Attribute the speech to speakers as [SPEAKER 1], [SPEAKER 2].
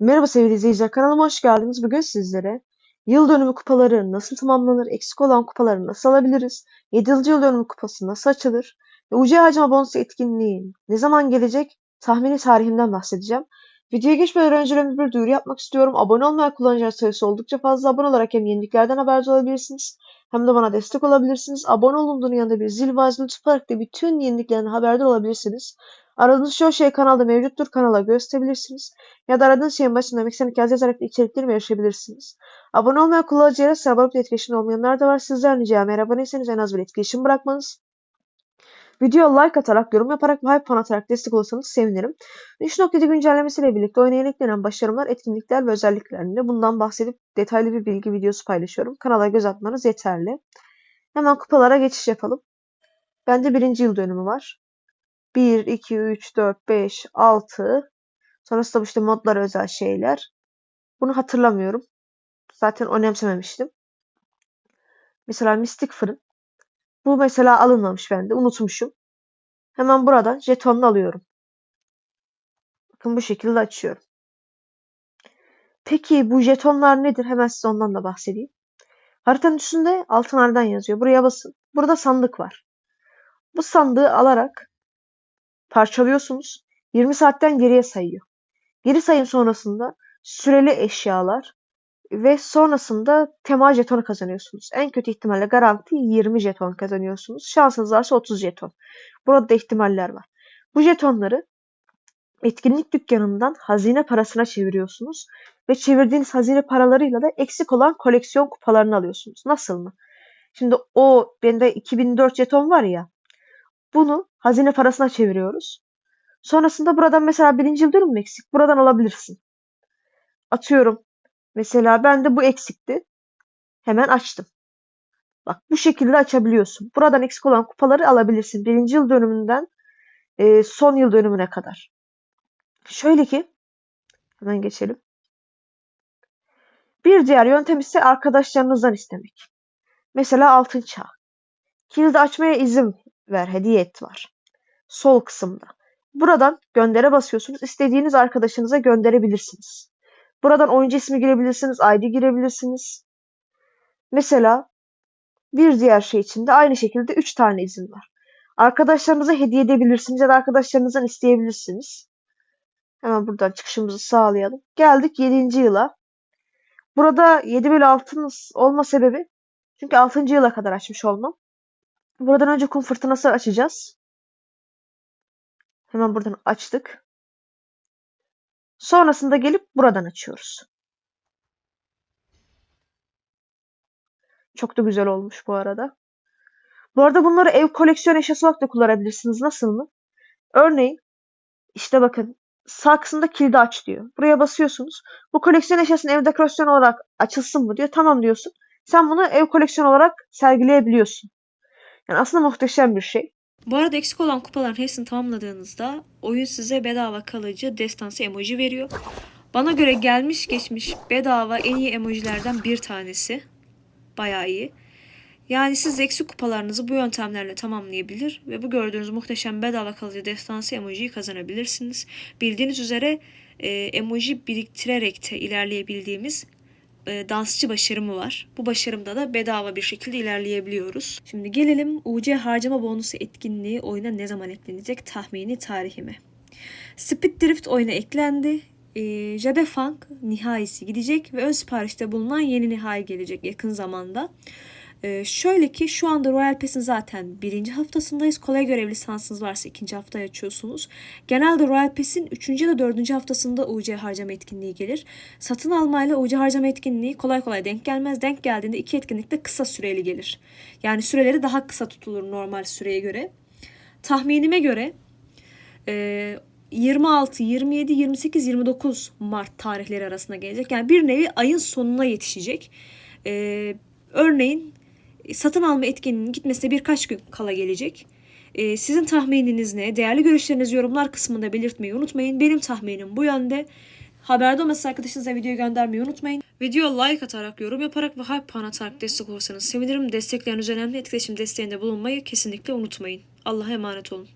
[SPEAKER 1] Merhaba sevgili izleyiciler, kanalıma hoş geldiniz. Bugün sizlere yıl dönümü kupaları nasıl tamamlanır, eksik olan kupaları nasıl alabiliriz, 7. yıl dönümü kupası nasıl açılır ve UC harcama bonusu etkinliği ne zaman gelecek tahmini tarihimden bahsedeceğim. Videoya geçmeden önce bir duyuru yapmak istiyorum. Abone olmayan kullanıcılar sayısı oldukça fazla. Abone olarak hem yeniliklerden haberdar olabilirsiniz hem de bana destek olabilirsiniz. Abone olunduğunun yanında bir zil tutarak da bütün yeniliklerden haberdar olabilirsiniz. Aradığınız çoğu şey kanalda mevcuttur. Kanala gösterebilirsiniz. Ya da aradığınız şeyin başında Meksenik yaz yazarak içeriklerime erişebilirirsiniz. Abone olmayan kullanıcılara sıra bakıp etkileşim olmayanlar da var. Sizden ricam eğer aboneyseniz en az bir etkileşim bırakmanız. Videoya like atarak, yorum yaparak ve hype puan atarak destek olursanız sevinirim. 3.7 güncellemesiyle birlikte oyuna yeniklenen başarımlar, etkinlikler ve özelliklerinde bundan bahsedip detaylı bir bilgi videosu paylaşıyorum. Kanala göz atmanız yeterli. Hemen kupalara geçiş yapalım. Bende birinci yıl dönümü var. 1, 2, 3, 4, 5, 6. Sonrasında işte modlara özel şeyler. Bunu hatırlamıyorum. Zaten önemsememiştim. Mesela mistik fırın. Bu mesela alınmamış bende. Unutmuşum. Hemen buradan jetonunu alıyorum. Bakın bu şekilde açıyorum. Peki bu jetonlar nedir? Hemen size ondan da bahsedeyim. Haritanın üstünde altın hardan yazıyor. Buraya basın. Burada sandık var. Bu sandığı alarak parçalıyorsunuz. 20 saatten geriye sayıyor. Geri sayım sonrasında süreli eşyalar ve sonrasında tema jetonu kazanıyorsunuz. En kötü ihtimalle garanti 20 jeton kazanıyorsunuz. Şansınız varsa 30 jeton. Burada da ihtimaller var. Bu jetonları etkinlik dükkanından hazine parasına çeviriyorsunuz ve çevirdiğiniz hazine paralarıyla da eksik olan koleksiyon kupalarını alıyorsunuz. Nasıl mı? Şimdi o bende 2004 jeton var ya bunu hazine parasına çeviriyoruz. Sonrasında buradan mesela birinci mü eksik? Buradan alabilirsin. Atıyorum. Mesela bende bu eksikti. Hemen açtım. Bak bu şekilde açabiliyorsun. Buradan eksik olan kupaları alabilirsin. Birinci yıl dönümünden e, son yıl dönümüne kadar. Şöyle ki hemen geçelim. Bir diğer yöntem ise arkadaşlarınızdan istemek. Mesela altın çağ. Kilidi açmaya izin ver, hediye et var. Sol kısımda. Buradan göndere basıyorsunuz. İstediğiniz arkadaşınıza gönderebilirsiniz. Buradan oyuncu ismi girebilirsiniz, ID girebilirsiniz. Mesela bir diğer şey için de aynı şekilde 3 tane izin var. Arkadaşlarınıza hediye edebilirsiniz ya da arkadaşlarınızdan isteyebilirsiniz. Hemen buradan çıkışımızı sağlayalım. Geldik 7. yıla. Burada 7 bölü 6'nın olma sebebi çünkü 6. yıla kadar açmış olmam. Buradan önce kum fırtınası açacağız. Hemen buradan açtık. Sonrasında gelip buradan açıyoruz. Çok da güzel olmuş bu arada. Bu arada bunları ev koleksiyon eşyası olarak da kullanabilirsiniz. Nasıl mı? Örneğin işte bakın sağ kısımda kilidi aç diyor. Buraya basıyorsunuz. Bu koleksiyon eşyasını ev dekorasyon olarak açılsın mı diyor. Tamam diyorsun. Sen bunu ev koleksiyon olarak sergileyebiliyorsun. Yani aslında muhteşem bir şey.
[SPEAKER 2] Bu arada eksik olan kupaların hepsini tamamladığınızda oyun size bedava kalıcı destansı emoji veriyor. Bana göre gelmiş geçmiş bedava en iyi emojilerden bir tanesi. Bayağı iyi. Yani siz eksik kupalarınızı bu yöntemlerle tamamlayabilir ve bu gördüğünüz muhteşem bedava kalıcı destansı emojiyi kazanabilirsiniz. Bildiğiniz üzere e, emoji biriktirerek de ilerleyebildiğimiz e, dansçı başarımı var. Bu başarımda da bedava bir şekilde ilerleyebiliyoruz. Şimdi gelelim UC harcama bonusu etkinliği oyuna ne zaman eklenecek tahmini tarihime. Speed Drift oyuna eklendi. E, Jade Funk nihayesi gidecek ve ön siparişte bulunan yeni nihai gelecek yakın zamanda. Ee, şöyle ki şu anda Royal Pass'in zaten birinci haftasındayız. Kolay görevli lisansınız varsa ikinci haftaya açıyorsunuz. Genelde Royal Pass'in üçüncü ya da dördüncü haftasında UC harcama etkinliği gelir. Satın almayla UC harcama etkinliği kolay kolay denk gelmez. Denk geldiğinde iki etkinlik de kısa süreli gelir. Yani süreleri daha kısa tutulur normal süreye göre. Tahminime göre e, 26, 27, 28, 29 Mart tarihleri arasında gelecek. Yani bir nevi ayın sonuna yetişecek. Ee, örneğin satın alma etkinliğinin gitmesine birkaç gün kala gelecek. Ee, sizin tahmininiz ne? Değerli görüşlerinizi yorumlar kısmında belirtmeyi unutmayın. Benim tahminim bu yönde. Haberde olmasa arkadaşınıza videoyu göndermeyi unutmayın. Video like atarak, yorum yaparak ve hype puan atarak destek olursanız sevinirim. Destekleriniz önemli. Etkileşim desteğinde bulunmayı kesinlikle unutmayın. Allah'a emanet olun.